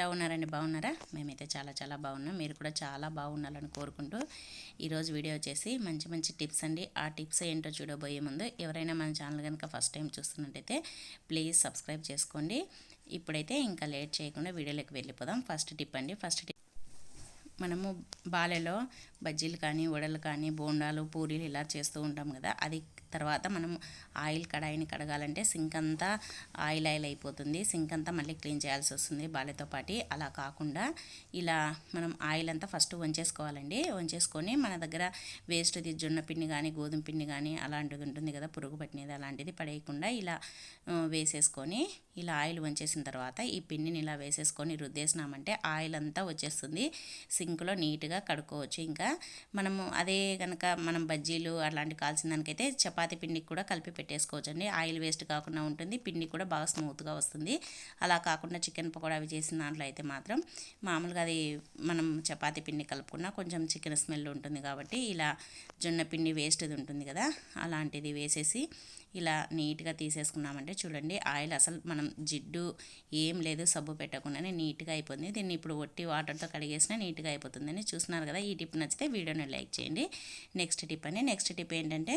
ఎలా ఉన్నారండి? బాగున్నారా? మేమైతే చాలా చాలా బాగున్నాం. మీరు కూడా చాలా బాగుండాలని కోరుకుంటూ ఈరోజు వీడియో వచ్చేసి మంచి మంచి టిప్స్ అండి. ఆ టిప్స్ ఏంటో చూడబోయే ముందు ఎవరైనా మన ఛానల్ కనుక ఫస్ట్ టైం చూస్తున్నట్టయితే ప్లీజ్ సబ్స్క్రైబ్ చేసుకోండి. ఇప్పుడైతే ఇంకా లేట్ చేయకుండా వీడియోలోకి వెళ్ళిపోదాం. ఫస్ట్ టిప్ అండి. ఫస్ట్ టిప్ మనము బాలెలో బజ్జీలు కానీ వడలు కానీ బోండాలు పూరీలు ఇలా చేస్తూ ఉంటాం కదా. అది తర్వాత మనం ఆయిల్ కడాయిని కడగాలంటే సింక్ అంతా ఆయిల్ ఆయిల్ అయిపోతుంది. సింక్ అంతా మళ్ళీ క్లీన్ చేయాల్సి వస్తుంది బాలెతో పాటి. అలా కాకుండా ఇలా మనం ఆయిల్ అంతా ఫస్ట్ వంచేసుకోవాలండి. వంచేసుకొని మన దగ్గర వేస్ట్ది జొన్న పిండి కానీ గోధుమ పిండి కానీ అలాంటిది ఉంటుంది కదా పురుగు పట్టినది అలాంటిది పడేయకుండా ఇలా వేసేసుకొని ఇలా ఆయిల్ వంచేసిన తర్వాత ఈ పిండిని ఇలా వేసేసుకొని రుద్దేసినామంటే ఆయిల్ అంతా వచ్చేస్తుంది. సింక్లో నీట్గా కడుక్కోవచ్చు. ఇంకా మనము అదే కనుక మనం బజ్జీలు అలాంటి కాల్చిన దానికైతే చపాతి పిండికి కూడా కలిపి పెట్టేసుకోవచ్చండి. ఆయిల్ వేస్ట్ కాకుండా ఉంటుంది. పిండి కూడా బాగా స్మూత్గా వస్తుంది. అలా కాకుండా చికెన్ పకోడా అవి చేసిన దాంట్లో అయితే మాత్రం మామూలుగా అది మనం చపాతి పిండి కలుపుకున్నా కొంచెం చికెన్ స్మెల్ ఉంటుంది కాబట్టి ఇలా జొన్న పిండి వేస్ట్ది ఉంటుంది కదా అలాంటిది వేసేసి ఇలా నీట్గా తీసేసుకున్నామంటే చూడండి ఆయిల్ అసలు మనం జిడ్డు ఏం లేదు సబ్బు పెట్టకుండానే నీట్గా అయిపోతుంది. దీన్ని ఇప్పుడు ఒట్టి వాటర్తో కడిగేసినా నీట్గా అయిపోతుందని చూస్తున్నారు కదా. ఈ టిప్ నచ్చితే వీడియోని లైక్ చేయండి. నెక్స్ట్ టిప్ అని నెక్స్ట్ టిప్ ఏంటంటే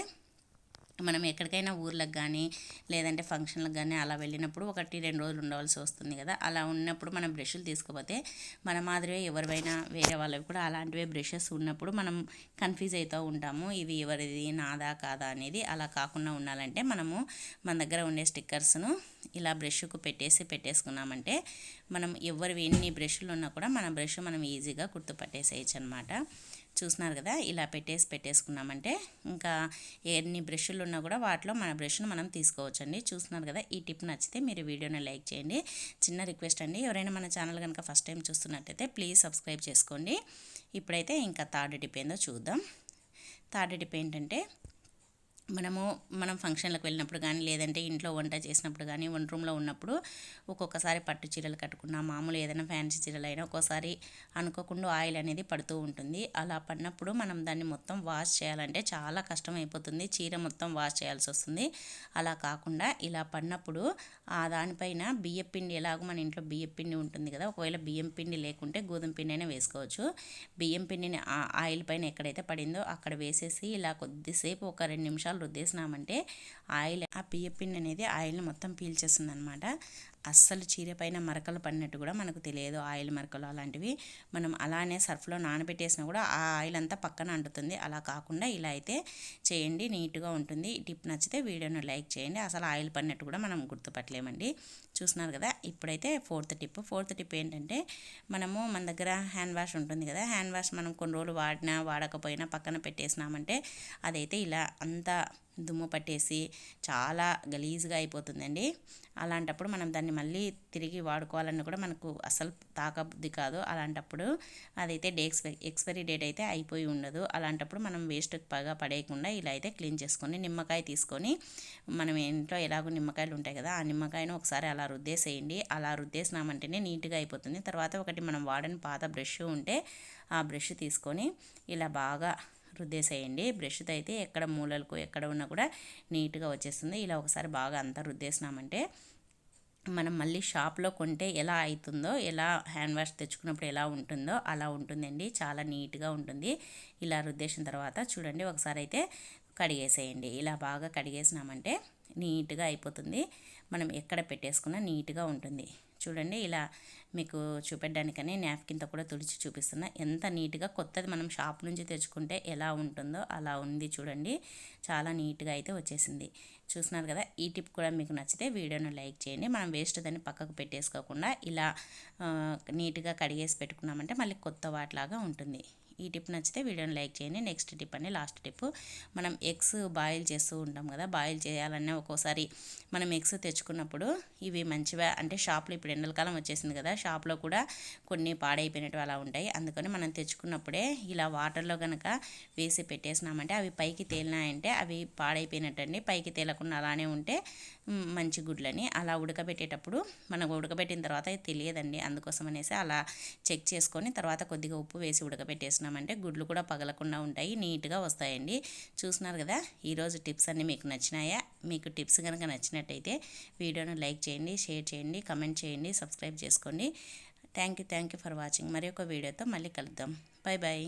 మనం ఎక్కడికైనా ఊర్లకు కానీ లేదంటే ఫంక్షన్లకు కానీ అలా వెళ్ళినప్పుడు ఒకటి రెండు రోజులు ఉండవలసి వస్తుంది కదా. అలా ఉన్నప్పుడు మనం బ్రష్లు తీసుకుపోతే మన మాదిరి ఎవరివైనా వేరే వాళ్ళవి కూడా అలాంటివే బ్రషెస్ ఉన్నప్పుడు మనం కన్ఫ్యూజ్ అవుతూ ఉంటాము. ఇవి ఎవరిది నాదా కాదా అనేది అలా కాకుండా ఉండాలంటే మనము మన దగ్గర ఉండే స్టిక్కర్స్ను ఇలా బ్రష్కు పెట్టేసి పెట్టేసుకున్నామంటే మనం ఎవరివి ఎన్ని బ్రష్లు ఉన్నా కూడా మన బ్రష్ మనం ఈజీగా గుర్తుపట్టేసేయచ్చు అనమాట చూస్తున్నారు కదా ఇలా పెట్టేసి పెట్టేసుకున్నామంటే ఇంకా ఎన్ని బ్రష్లు ఉన్నా కూడా వాటిలో మన బ్రష్ను మనం తీసుకోవచ్చండి. చూస్తున్నారు కదా ఈ టిప్ నచ్చితే మీరు వీడియోని లైక్ చేయండి. చిన్న రిక్వెస్ట్ అండి ఎవరైనా మన ఛానల్ కనుక ఫస్ట్ టైం చూస్తున్నట్టయితే ప్లీజ్ సబ్స్క్రైబ్ చేసుకోండి. ఇప్పుడైతే ఇంకా థర్డ్ టిప్ ఏందో చూద్దాం. థర్డ్ టిప్ ఏంటంటే మనము మనం ఫంక్షన్లకు వెళ్ళినప్పుడు కానీ లేదంటే ఇంట్లో వంట చేసినప్పుడు కానీ వంట రూమ్లో ఉన్నప్పుడు ఒక్కొక్కసారి పట్టు చీరలు కట్టుకున్న. మామూలు ఏదైనా ఫ్యాన్సీ చీరలు అయినా ఒక్కోసారి అనుకోకుండా ఆయిల్ అనేది పడుతూ ఉంటుంది. అలా పడినప్పుడు మనం దాన్ని మొత్తం వాష్ చేయాలంటే చాలా కష్టం అయిపోతుంది చీర మొత్తం వాష్ చేయాల్సి వస్తుంది. అలా కాకుండా ఇలా పడినప్పుడు ఆ దానిపైన బియ్యం పిండి ఎలాగో మన ఇంట్లో బియ్యం పిండి ఉంటుంది కదా ఒకవేళ బియ్యం పిండి లేకుంటే గోధుమ పిండి అయినా వేసుకోవచ్చు. బియ్యం పిండిని ఆయిల్ పైన ఎక్కడైతే పడిందో అక్కడ వేసేసి ఇలా కొద్దిసేపు ఒక రెండు నిమిషాలు రుద్దేసినామంటే ఆయిల్ ఆ బియ్యపిండి అనేది ఆయిల్ని మొత్తం పీల్చేస్తుంది అనమాట అస్సలు చీర పైన మరకలు పడినట్టు కూడా మనకు తెలియదు. ఆయిల్ మరకలు అలాంటివి మనం అలానే సర్ఫ్లో నానబెట్టేసినా కూడా ఆ ఆయిల్ అంతా పక్కన అంటుతుంది. అలా కాకుండా ఇలా అయితే చేయండి నీట్గా ఉంటుంది. ఈ టిప్ నచ్చితే వీడియోను లైక్ చేయండి. అసలు ఆయిల్ పడినట్టు కూడా మనం గుర్తుపట్టలేమండి. చూస్తున్నారు కదా ఇప్పుడైతే ఫోర్త్ టిప్. ఫోర్త్ టిప్ ఏంటంటే మనము మన దగ్గర హ్యాండ్ వాష్ ఉంటుంది కదా హ్యాండ్ వాష్ మనం కొన్ని రోజులు వాడినా వాడకపోయినా పక్కన పెట్టేసినామంటే అదైతే ఇలా అంతా దుమ్ము పట్టేసి చాలా గలీజ్గా అయిపోతుందండి. అలాంటప్పుడు మనం దాన్ని మళ్ళీ తిరిగి వాడుకోవాలని కూడా మనకు అసలు తాకబుద్ధి కాదు. అలాంటప్పుడు అదైతే డే ఎక్స్పైరీ డేట్ అయితే అయిపోయి ఉండదు. అలాంటప్పుడు మనం వేస్ట్ పగా పడేయకుండా ఇలా అయితే క్లీన్ చేసుకొని నిమ్మకాయ తీసుకొని మనం ఇంట్లో ఎలాగో నిమ్మకాయలు ఉంటాయి కదా ఆ నిమ్మకాయను ఒకసారి అలా రుద్దేసేయండి. అలా రుద్దేసినామంటేనే నీట్గా అయిపోతుంది. తర్వాత ఒకటి మనం వాడని పాత బ్రష్ ఉంటే ఆ బ్రష్ తీసుకొని ఇలా బాగా రుద్దేసేయండి. బ్రష్తో అయితే ఎక్కడ మూలలకు ఎక్కడ ఉన్నా కూడా నీట్గా వచ్చేస్తుంది. ఇలా ఒకసారి బాగా అంతా రుద్దేసినామంటే మనం మళ్ళీ షాప్లో కొంటే ఎలా అవుతుందో ఎలా హ్యాండ్ వాష్ తెచ్చుకున్నప్పుడు ఎలా ఉంటుందో అలా ఉంటుందండి. చాలా నీట్గా ఉంటుంది. ఇలా రుద్దేసిన తర్వాత చూడండి ఒకసారి అయితే కడిగేసేయండి. ఇలా బాగా కడిగేసినామంటే నీట్గా అయిపోతుంది. మనం ఎక్కడ పెట్టేసుకున్నా నీట్గా ఉంటుంది. చూడండి ఇలా మీకు చూపెట్టడానికని నాప్కిన్తో కూడా తుడిచి చూపిస్తున్నా. ఎంత నీట్గా కొత్తది మనం షాప్ నుంచి తెచ్చుకుంటే ఎలా ఉంటుందో అలా ఉంది చూడండి. చాలా నీట్గా అయితే వచ్చేసింది. చూస్తున్నారు కదా ఈ టిప్ కూడా మీకు నచ్చితే వీడియోను లైక్ చేయండి. మనం వేస్ట్ దాన్ని పక్కకు పెట్టేసుకోకుండా ఇలా నీట్గా కడిగేసి పెట్టుకున్నామంటే మళ్ళీ కొత్త వాటిలాగా ఉంటుంది. ఈ టిప్ నచ్చితే వీడియోని లైక్ చేయండి. నెక్స్ట్ టిప్ అండి లాస్ట్ టిప్. మనం ఎగ్స్ బాయిల్ చేస్తూ ఉంటాం కదా బాయిల్ చేయాలన్నా ఒక్కోసారి మనం ఎగ్స్ తెచ్చుకున్నప్పుడు ఇవి మంచిగా అంటే షాప్లో ఇప్పుడు ఎండలకాలం వచ్చేసింది కదా షాప్లో కూడా కొన్ని పాడైపోయినట్టు అలా ఉంటాయి. అందుకని మనం తెచ్చుకున్నప్పుడే ఇలా వాటర్లో కనుక వేసి పెట్టేసినామంటే అవి పైకి తేలినాయంటే అవి పాడైపోయినట్టండి. పైకి తేలకుండా అలానే ఉంటే మంచి గుడ్లని. అలా ఉడకబెట్టేటప్పుడు మనం ఉడకబెట్టిన తర్వాత తెలియదండి. అందుకోసం అనేసి అలా చెక్ చేసుకొని తర్వాత కొద్దిగా ఉప్పు వేసి ఉడకబెట్టేసినాం ఉడకబెట్టేసినామంటే గుడ్లు కూడా పగలకుండా ఉంటాయి నీట్గా వస్తాయండి. చూస్తున్నారు కదా ఈరోజు టిప్స్ అన్నీ మీకు నచ్చినాయా? మీకు టిప్స్ కనుక నచ్చినట్టయితే వీడియోను లైక్ చేయండి షేర్ చేయండి కమెంట్ చేయండి సబ్స్క్రైబ్ చేసుకోండి. Thank you thank you for watching. మరి ఒక వీడియోతో మళ్ళీ కలుద్దాం. Bye bye